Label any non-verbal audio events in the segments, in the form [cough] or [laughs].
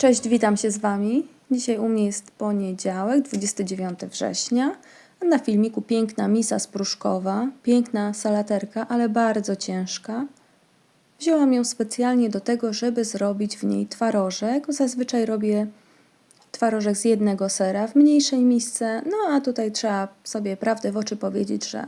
Cześć, witam się z Wami. Dzisiaj u mnie jest poniedziałek, 29 września. Na filmiku piękna misa spruszkowa, piękna salaterka, ale bardzo ciężka. Wzięłam ją specjalnie do tego, żeby zrobić w niej twarożek. Zazwyczaj robię twarożek z jednego sera w mniejszej misce, no a tutaj trzeba sobie prawdę w oczy powiedzieć, że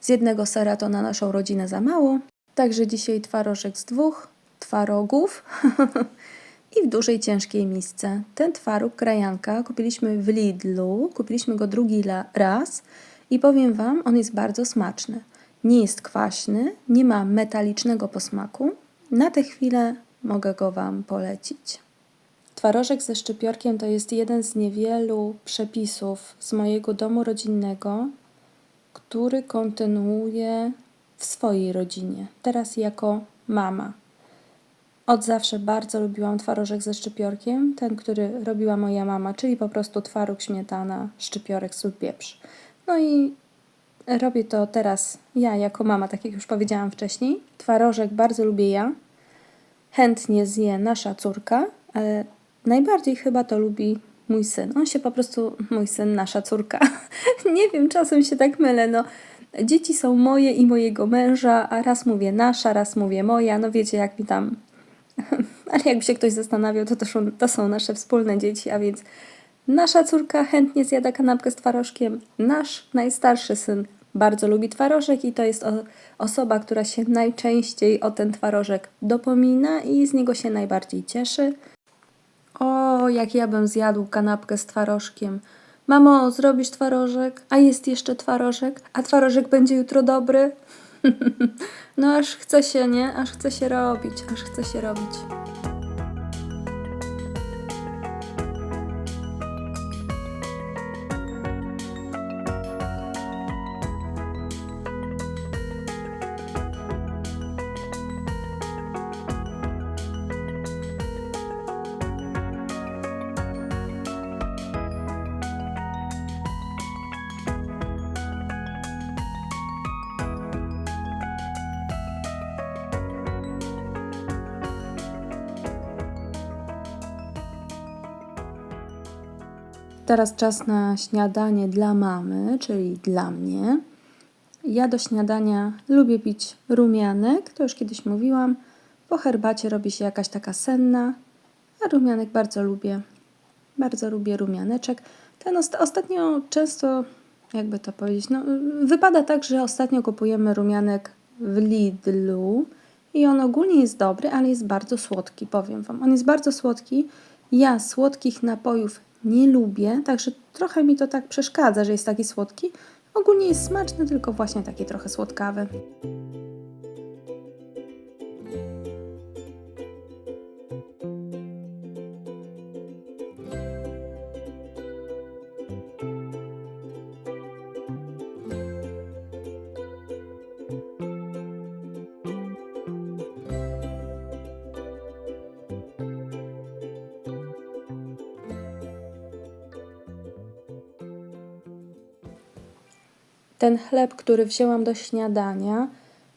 z jednego sera to na naszą rodzinę za mało. Także dzisiaj twarożek z dwóch twarogów [laughs] i w dużej, ciężkiej misce. Ten twaróg krajanka kupiliśmy w Lidlu, kupiliśmy go drugi raz i powiem Wam, on jest bardzo smaczny. Nie jest kwaśny, nie ma metalicznego posmaku. Na tę chwilę mogę go Wam polecić. Twarożek ze szczypiorkiem to jest jeden z niewielu przepisów z mojego domu rodzinnego, który kontynuuję w swojej rodzinie. Teraz jako mama. Od zawsze bardzo lubiłam twarożek ze szczypiorkiem, ten, który robiła moja mama, czyli po prostu twaróg, śmietana, szczypiorek, sól, pieprz. No i robię to teraz ja jako mama, tak jak już powiedziałam wcześniej. Twarożek bardzo lubię ja. Chętnie zje nasza córka, ale najbardziej chyba to lubi mój syn. On się po prostu, mój syn, nasza córka. [laughs] Nie wiem, czasem się tak mylę, no. Dzieci są moje i mojego męża, a raz mówię nasza, raz mówię moja, no wiecie jak mi tam [laughs] ale jakby się ktoś zastanawiał, to, to, są, nasze wspólne dzieci, a więc nasza córka chętnie zjada kanapkę z twarożkiem, nasz najstarszy syn bardzo lubi twarożek i to jest osoba, która się najczęściej o ten twarożek dopomina i z niego się najbardziej cieszy. O, jak ja bym zjadł kanapkę z twarożkiem. Mamo, zrobisz twarożek? A jest jeszcze twarożek? A twarożek będzie jutro dobry? [laughs] no aż chce się, nie? Aż chce się robić, aż chce się robić. Teraz czas na śniadanie dla mamy, czyli dla mnie. Ja do śniadania lubię pić rumianek, to już kiedyś mówiłam. Po herbacie robi się jakaś taka senna, a rumianek bardzo lubię. Bardzo lubię rumianeczek. Ten osta- ostatnio często, jakby to powiedzieć, no, wypada tak, że ostatnio kupujemy rumianek w Lidlu i on ogólnie jest dobry, ale jest bardzo słodki, powiem Wam. On jest bardzo słodki. Ja słodkich napojów nie lubię, także trochę mi to tak przeszkadza, że jest taki słodki. Ogólnie jest smaczny, tylko właśnie taki trochę słodkawy. Ten chleb, który wzięłam do śniadania,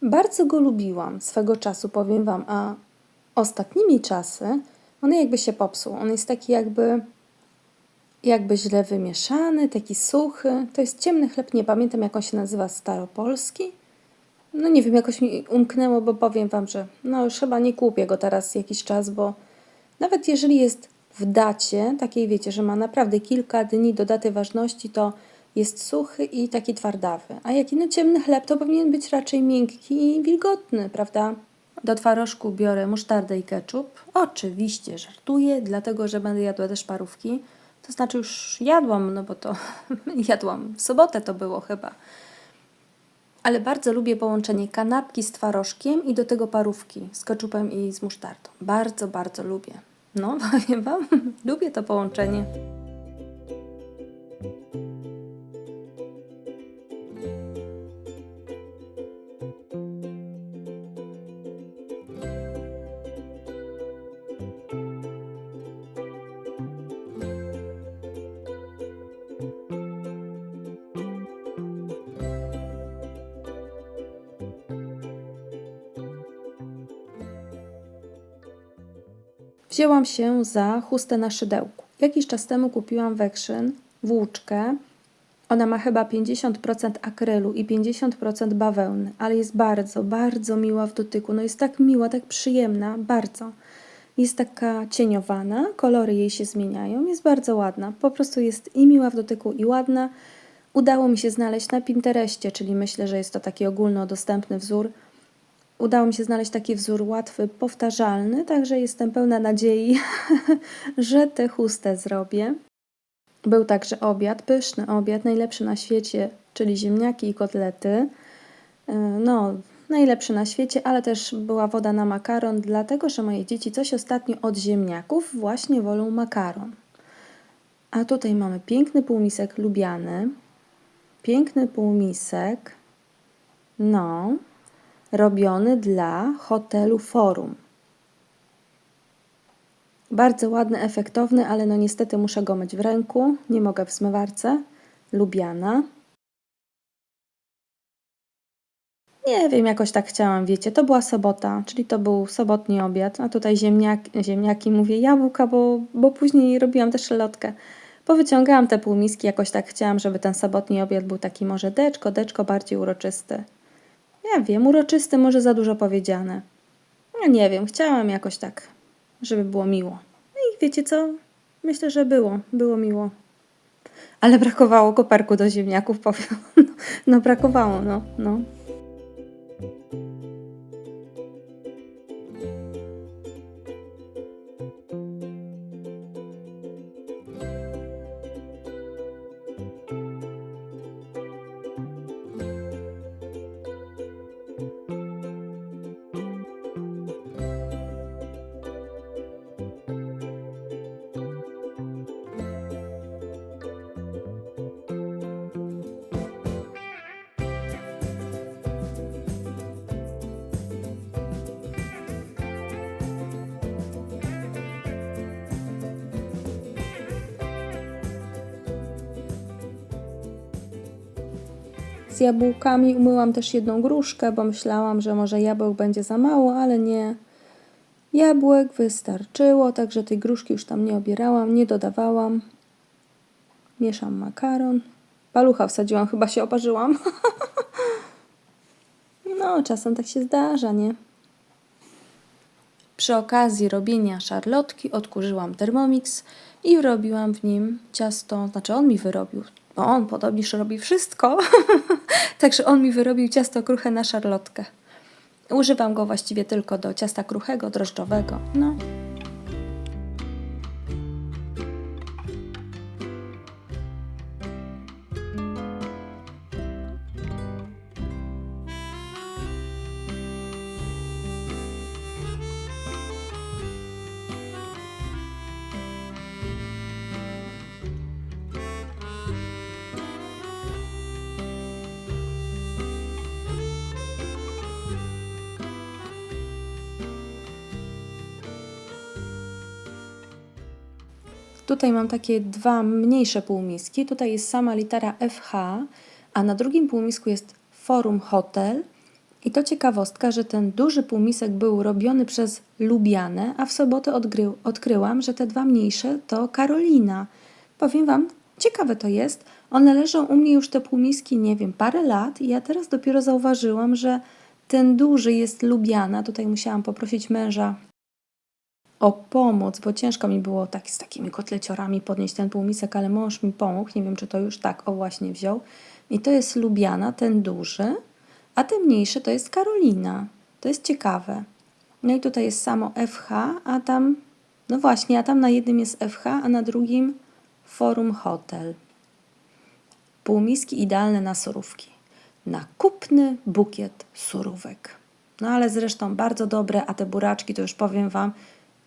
bardzo go lubiłam swego czasu, powiem Wam, a ostatnimi czasy on jakby się popsuł. On jest taki jakby, jakby źle wymieszany, taki suchy. To jest ciemny chleb, nie pamiętam jak on się nazywa, staropolski. No nie wiem, jakoś mi umknęło, bo powiem Wam, że no już chyba nie kupię go teraz jakiś czas, bo nawet jeżeli jest w dacie, takiej wiecie, że ma naprawdę kilka dni do daty ważności, to jest suchy i taki twardawy. A jaki no ciemny chleb to powinien być raczej miękki i wilgotny, prawda? Do twarożku biorę musztardę i ketchup. Oczywiście żartuję, dlatego że będę jadła też parówki. To znaczy już jadłam, no bo to [laughs] jadłam w sobotę to było chyba. Ale bardzo lubię połączenie kanapki z twarożkiem i do tego parówki z keczupem i z musztardą. Bardzo, bardzo lubię. No, [laughs] powiem Wam, lubię to połączenie. Wzięłam się za chustę na szydełku. Jakiś czas temu kupiłam wekrzyn, włóczkę. Ona ma chyba 50% akrylu i 50% bawełny, ale jest bardzo, bardzo miła w dotyku. No jest tak miła, tak przyjemna, bardzo. Jest taka cieniowana, kolory jej się zmieniają, jest bardzo ładna. Po prostu jest i miła w dotyku, i ładna. Udało mi się znaleźć na Pinterestie, czyli myślę, że jest to taki ogólnodostępny wzór. Udało mi się znaleźć taki wzór łatwy, powtarzalny, także jestem pełna nadziei, [laughs] że tę chustę zrobię. Był także obiad, pyszny obiad, najlepszy na świecie, czyli ziemniaki i kotlety. Yy, no, najlepszy na świecie, ale też była woda na makaron, dlatego że moje dzieci coś ostatnio od ziemniaków właśnie wolą makaron. A tutaj mamy piękny półmisek lubiany, piękny półmisek, no, robiony dla hotelu Forum. Bardzo ładny, efektowny, ale no niestety muszę go myć w ręku, nie mogę w zmywarce. Lubiana. Nie wiem, jakoś tak chciałam, wiecie, to była sobota, czyli to był sobotni obiad, a tutaj ziemniak, ziemniaki, mówię jabłka, bo, bo później robiłam też szalotkę. Powyciągałam te półmiski, jakoś tak chciałam, żeby ten sobotni obiad był taki może deczko, deczko bardziej uroczysty. Ja wiem, uroczysty może za dużo powiedziane. Ja nie wiem, chciałam jakoś tak, żeby było miło. No i wiecie co? Myślę, że było, było miło. Ale brakowało koperku do ziemniaków, powiem. [laughs] No, no brakowało, no, no. Z jabłkami umyłam też jedną gruszkę, bo myślałam, że może jabłek będzie za mało, ale nie. Jabłek wystarczyło, także tej gruszki już tam nie obierałam, nie dodawałam. Mieszam makaron. Palucha wsadziłam, chyba się oparzyłam. [laughs] no, czasem tak się zdarza, nie? Przy okazji robienia szarlotki odkurzyłam Thermomix i robiłam w nim ciasto, znaczy on mi wyrobił, bo on podobnież robi wszystko, [laughs] także on mi wyrobił ciasto kruche na szarlotkę. Używam go właściwie tylko do ciasta kruchego, drożdżowego, no. Tutaj mam takie dwa mniejsze półmiski. Tutaj jest sama litera FH, a na drugim półmisku jest Forum Hotel. I to ciekawostka, że ten duży półmisek był robiony przez Lubianę, a w sobotę odgry- odkryłam, że te dwa mniejsze to Karolina. Powiem Wam, ciekawe to jest. One leżą u mnie już te półmiski, nie wiem, parę lat i ja teraz dopiero zauważyłam, że ten duży jest Lubiana. Tutaj musiałam poprosić męża o pomoc, bo ciężko mi było tak z takimi kotleciorami podnieść ten półmisek, ale mąż mi pomógł. Nie wiem, czy to już tak, o właśnie wziął. I to jest Lubiana, ten duży, a ten mniejszy to jest Karolina. To jest ciekawe. No i tutaj jest samo FH, a tam, no właśnie, a tam na jednym jest FH, a na drugim Forum Hotel. Półmiski idealne na surówki. Na kupny bukiet surówek. No ale zresztą bardzo dobre, a te buraczki to już powiem Wam,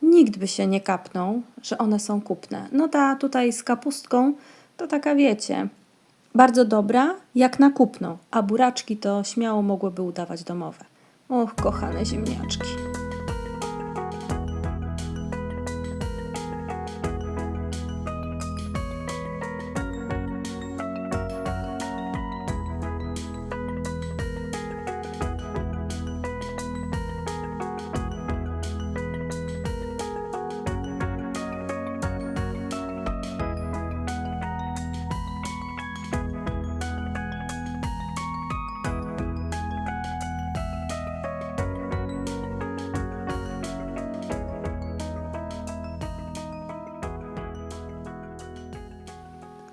nikt by się nie kapnął, że one są kupne. No ta tutaj z kapustką to taka wiecie, bardzo dobra jak na kupną, a buraczki to śmiało mogłyby udawać domowe. Och, kochane ziemniaczki.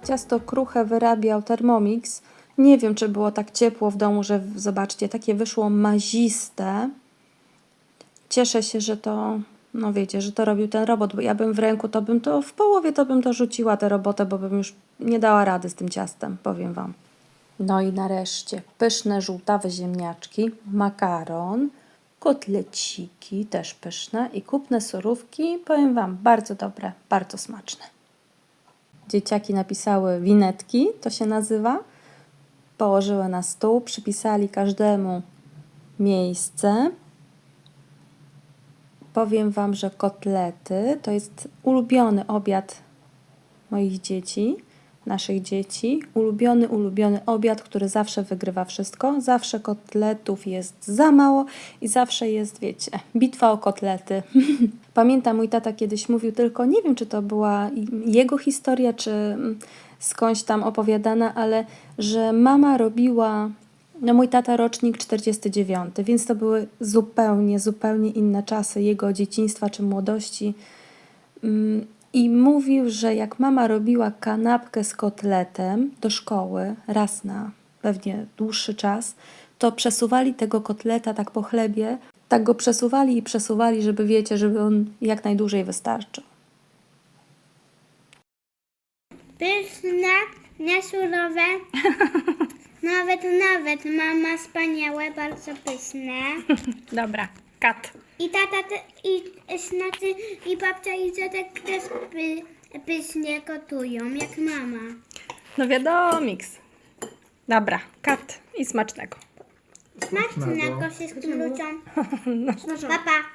Ciasto kruche wyrabiał Thermomix. Nie wiem, czy było tak ciepło w domu, że zobaczcie, takie wyszło maziste. Cieszę się, że to, no wiecie, że to robił ten robot, bo ja bym w ręku, to bym to, w połowie to bym to rzuciła tę robotę, bo bym już nie dała rady z tym ciastem, powiem Wam. No i nareszcie pyszne żółtawe ziemniaczki, makaron, kotleciki, też pyszne i kupne surówki, powiem Wam, bardzo dobre, bardzo smaczne. Dzieciaki napisały winetki, to się nazywa. Położyły na stół, przypisali każdemu miejsce. Powiem Wam, że kotlety to jest ulubiony obiad moich dzieci, naszych dzieci. Ulubiony, ulubiony obiad, który zawsze wygrywa wszystko. Zawsze kotletów jest za mało i zawsze jest, wiecie, bitwa o kotlety. [laughs] Pamiętam, mój tata kiedyś mówił tylko, nie wiem, czy to była jego historia, czy mm, skądś tam opowiadana, ale że mama robiła no mój tata rocznik 49, więc to były zupełnie, zupełnie inne czasy jego dzieciństwa czy młodości. I mówił, że jak mama robiła kanapkę z kotletem do szkoły raz na pewnie dłuższy czas, to przesuwali tego kotleta tak po chlebie, tak go przesuwali i przesuwali, żeby wiecie, żeby on jak najdłużej wystarczył. Pyszne, niesurowe. [laughs] Nawet, nawet mama wspaniałe, bardzo pyszne. Dobra, kat. I tata te, i znaczy i babcia i dziadek też py, pysznie gotują, jak mama. No wiadomiks. Dobra, kat i smacznego. Smacznego wszystkim ludziom. [laughs] Pa, pa.